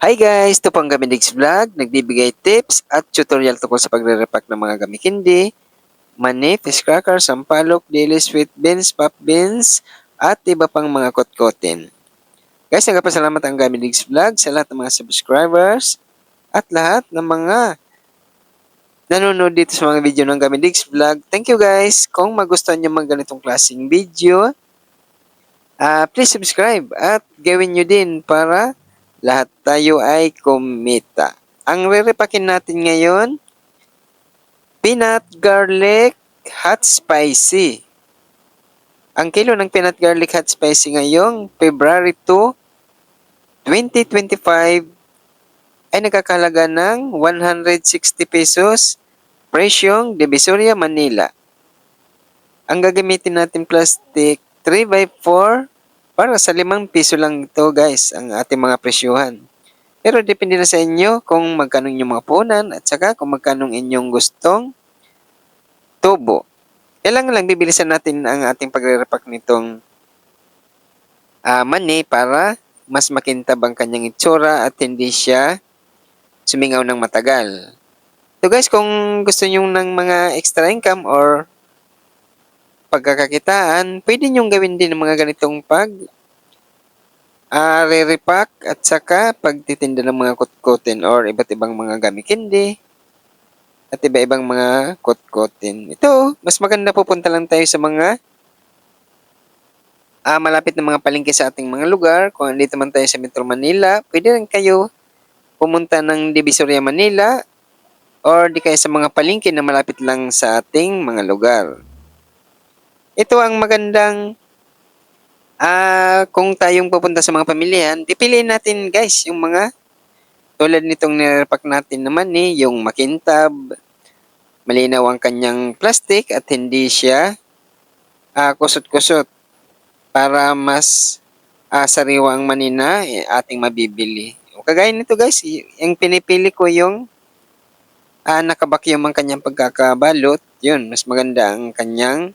Hi guys! Ito pang Gamidigs Vlog. Nagbibigay tips at tutorial tungkol sa pagre-repack ng mga gamikindi, mani, fish crackers, sampalok, daily sweet beans, pop beans, at iba pang mga kotkotin. Guys, nagpasalamat ang Gamidigs Vlog sa lahat ng mga subscribers at lahat ng mga nanonood dito sa mga video ng Gamidigs Vlog. Thank you guys! Kung magustuhan nyo mga ganitong klaseng video, ah please subscribe at gawin nyo din para lahat tayo ay kumita. Ang re-repakin natin ngayon, peanut garlic hot spicy. Ang kilo ng peanut garlic hot spicy ngayong February 2, 2025 ay nagkakalaga ng 160 pesos presyong Divisoria, Manila. Ang gagamitin natin plastic 3x4 para sa limang piso lang ito guys, ang ating mga presyuhan. Pero depende na sa inyo kung magkano inyong mga punan at saka kung magkano inyong gustong tubo. Kailangan lang bibilisan natin ang ating pagre-repack nitong uh, mani para mas makintab ang kanyang itsura at hindi siya sumingaw ng matagal. So guys, kung gusto nyo ng mga extra income or pagkakakitaan, pwede nyong gawin din ng mga ganitong pag uh, re-repack at saka pagtitinda ng mga kutkutin or iba't ibang mga gamikindi at iba-ibang mga kutkutin. Ito, mas maganda pupunta lang tayo sa mga uh, malapit na mga palengke sa ating mga lugar. Kung andito man tayo sa Metro Manila, pwede rin kayo pumunta ng Divisoria Manila or di kayo sa mga palengke na malapit lang sa ating mga lugar. Ito ang magandang ah kung tayong pupunta sa mga pamilyahan, pipiliin natin guys yung mga tulad nitong nirepack natin naman ni eh, yung makintab, malinaw ang kanyang plastic at hindi siya ah, kusot-kusot para mas ah, sariwa ang manina eh, ating mabibili. Kagaya nito guys, yung pinipili ko yung ah, nakabakyum ang kanyang pagkakabalot, yun, mas maganda ang kanyang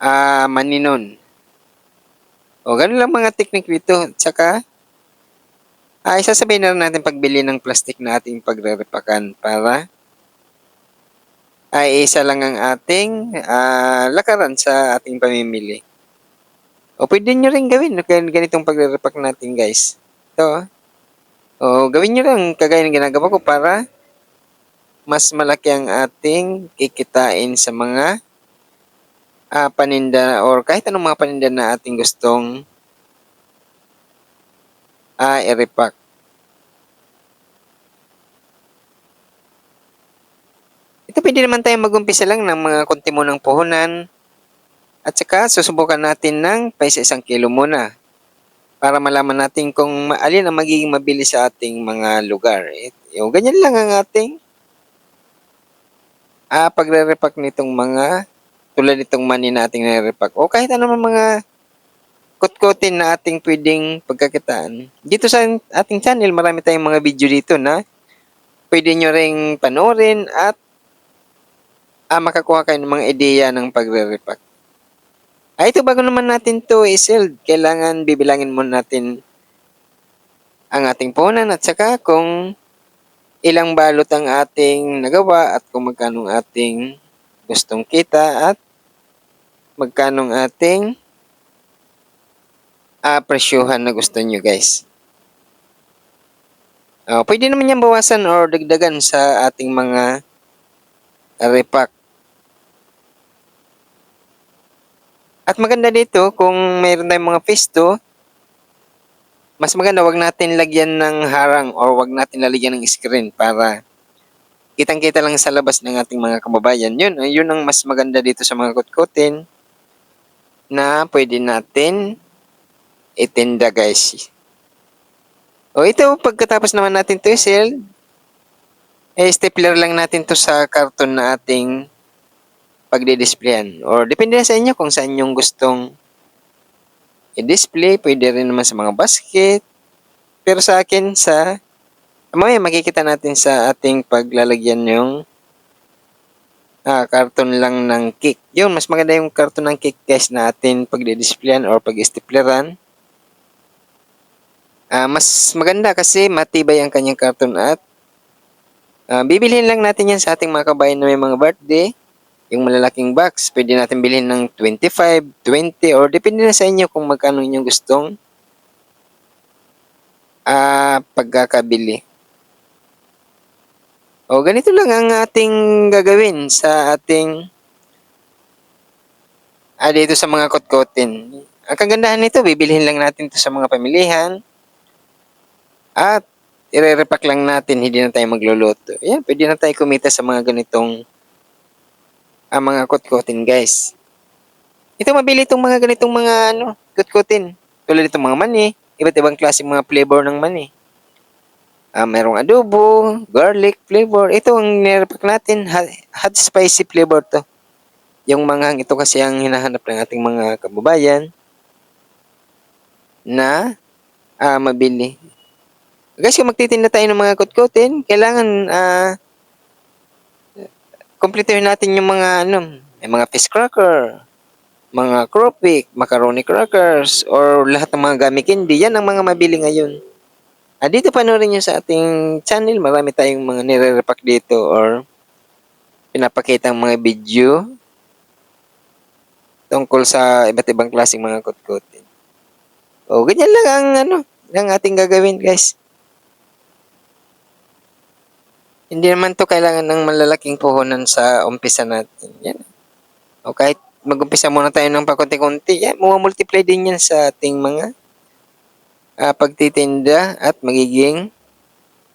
ah, maninon. O, ganun lang mga technique dito. Tsaka, ay ah, sasabihin na natin pagbili ng plastic na ating pagre-repakan para ay isa lang ang ating uh, lakaran sa ating pamimili. O pwede nyo rin gawin ganitong pagre-repack natin guys. Ito. O gawin nyo lang kagaya ng ginagawa ko para mas malaki ang ating kikitain sa mga uh, paninda or kahit anong mga paninda na ating gustong uh, i-repack. Ito pwede naman tayo mag-umpisa lang ng mga konti munang puhunan at saka susubukan natin ng paisa isang kilo muna para malaman natin kung alin ang magiging mabilis sa ating mga lugar. Yung ganyan lang ang ating uh, pagre-repack nitong mga tulad nitong money na ating nare-repack o kahit ano mga kutkutin na ating pwedeng pagkakitaan. Dito sa ating channel, marami tayong mga video dito na pwede nyo ring panoorin at ah, makakuha kayo ng mga ideya ng pagre-repack. Ah, ito bago naman natin to i-sell, kailangan bibilangin muna natin ang ating punan at saka kung ilang balot ang ating nagawa at kung magkano ating gustong kita at magkano ang ating uh, presyuhan na gusto nyo guys. Uh, pwede naman yan bawasan or dagdagan sa ating mga repack. At maganda dito, kung mayroon tayong mga pesto, mas maganda wag natin lagyan ng harang or wag natin lalagyan ng screen para kitang-kita lang sa labas ng ating mga kababayan. Yun, yun ang mas maganda dito sa mga kutkutin na pwede natin itinda guys. O ito, pagkatapos naman natin to sell, eh, stapler lang natin to sa karton na ating pagdi-displayan. Or depende na sa inyo kung saan yung gustong i-display. Pwede rin naman sa mga basket. Pero sa akin, sa mamaya makikita natin sa ating paglalagyan yung ah, karton lang ng cake. Yun, mas maganda yung karton ng cake guys natin pagdi-displayan or pag-stipleran. Ah, mas maganda kasi matibay ang kanyang karton at ah, bibilhin lang natin yan sa ating mga kabayan na may mga birthday. Yung malalaking box, pwede natin bilhin ng 25, 20, or depende na sa inyo kung magkano inyong gustong ah, pagkakabili. O ganito lang ang ating gagawin sa ating ah, dito sa mga kotkotin. Ang kagandahan nito, bibilhin lang natin to sa mga pamilihan at ire-repack lang natin, hindi na tayo magluluto. Yan, pwede na tayo kumita sa mga ganitong ah, mga kotkotin, guys. Ito mabili itong mga ganitong mga ano, kotkotin. Tulad itong mga mani, iba't ibang klase mga flavor ng mani. Ah, merong adobo, garlic flavor. Ito ang nirepack natin, hot, hot spicy flavor to. Yung mga ito kasi ang hinahanap ng ating mga kababayan na ah, mabili. Guys, kung magtitinda tayo ng mga kutkutin, kailangan ah kumpletuhin natin yung mga ano, may mga fish cracker, mga crawfish, macaroni crackers, or lahat ng mga gummy candy. Yan ang mga mabili ngayon. Ah, dito panoorin nyo sa ating channel. Marami tayong mga nire-repack dito or pinapakita ang mga video tungkol sa iba't ibang klaseng mga kutkutin. O, ganyan lang ang ano, ang ating gagawin, guys. Hindi naman to kailangan ng malalaking puhunan sa umpisa natin. Yan. O kahit mag-umpisa muna tayo ng pakunti-kunti, yan, multiply din yan sa ating mga ah, pagtitinda at magiging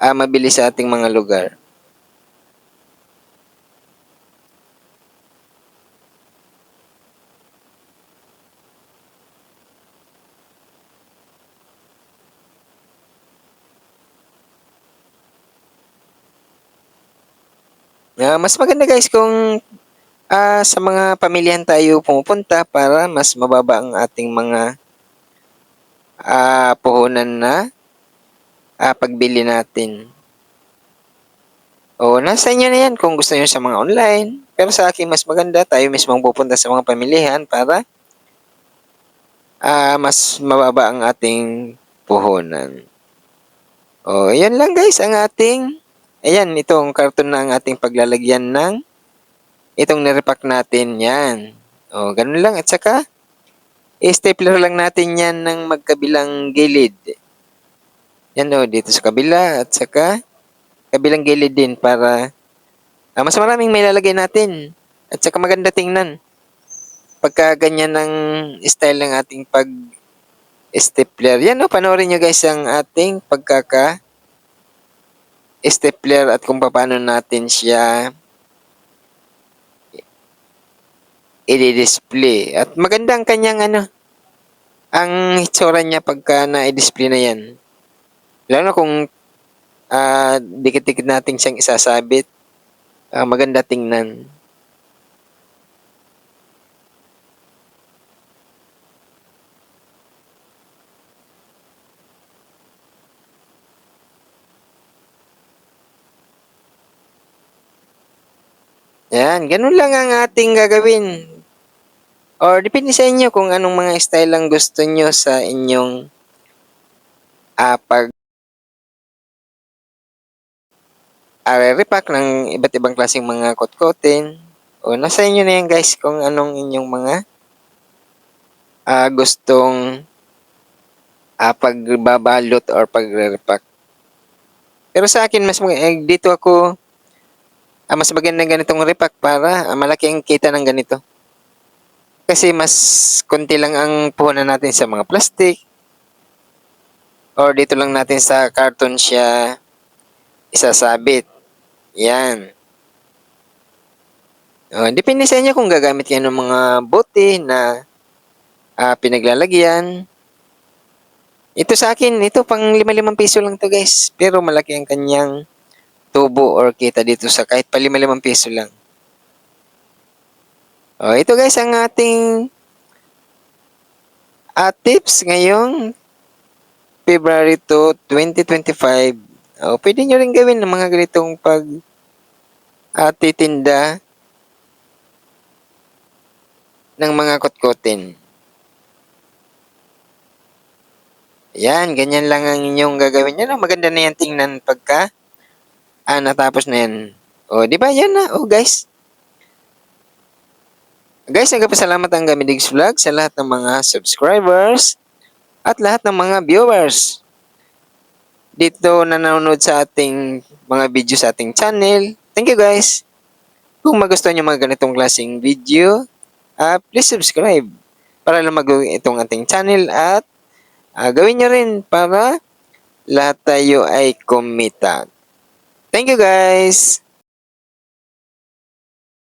ah, mabilis sa ating mga lugar. Ah, mas maganda guys kung ah, sa mga pamilyahan tayo pumupunta para mas mababa ang ating mga ah, puhunan na ah, pagbili natin. O, nasa inyo na yan kung gusto nyo sa mga online. Pero sa akin, mas maganda tayo mismong pupunta sa mga pamilihan para ah, mas mababa ang ating puhunan. O, yan lang guys ang ating Ayan, itong karton na ang ating paglalagyan ng itong nirepack natin. Yan. O, ganun lang. At saka, i-stapler lang natin yan ng magkabilang gilid. Yan o, dito sa kabila. At saka, kabilang gilid din para ah, mas maraming may lalagay natin. At saka maganda tingnan. Pagka ganyan ng style ng ating pag stapler. Yan o, panoorin nyo guys ang ating pagkaka stapler at kung paano natin siya i-display. At maganda ang kanyang ano, ang hitsura niya pagka na-display na yan. Lalo na kung uh, dikit-dikit natin siyang isasabit, uh, maganda tingnan. Yan, ganun lang ang ating gagawin. Or depende sa inyo kung anong mga style ang gusto nyo sa inyong uh, pag uh, repack ng iba't ibang klaseng mga kotkotin. O nasa inyo na yan guys kung anong inyong mga uh, gustong uh, pagbabalot or pagre-repack. Pero sa akin, mas eh, dito ako ah, mas maganda ganitong repack para ah, malaki ang kita ng ganito. Kasi mas konti lang ang puhunan natin sa mga plastic. Or dito lang natin sa carton siya isasabit. Yan. Oh, depende sa inyo kung gagamit kayo ng mga bote na uh, pinaglalagyan. Ito sa akin, ito pang 5-5 piso lang to guys. Pero malaki ang kanyang tubo or kita dito sa kahit pa 5 piso lang. O, oh, ito guys ang ating uh, tips ngayong February 2, 2025. O, pwede nyo rin gawin ng mga ganitong pag uh, titinda ng mga kotkotin. Yan, ganyan lang ang inyong gagawin. Yan, oh, maganda na yan tingnan pagka ah, natapos na yan. O, di ba? Yan na. O, guys. Guys, nagpasalamat ang Gamidigs Vlog sa lahat ng mga subscribers at lahat ng mga viewers. Dito nanonood sa ating mga video sa ating channel. Thank you guys. Kung magustuhan nyo mga ganitong klaseng video, ah, please subscribe para mag itong ating channel at ah, gawin nyo rin para lahat tayo ay kumita. Thank you guys!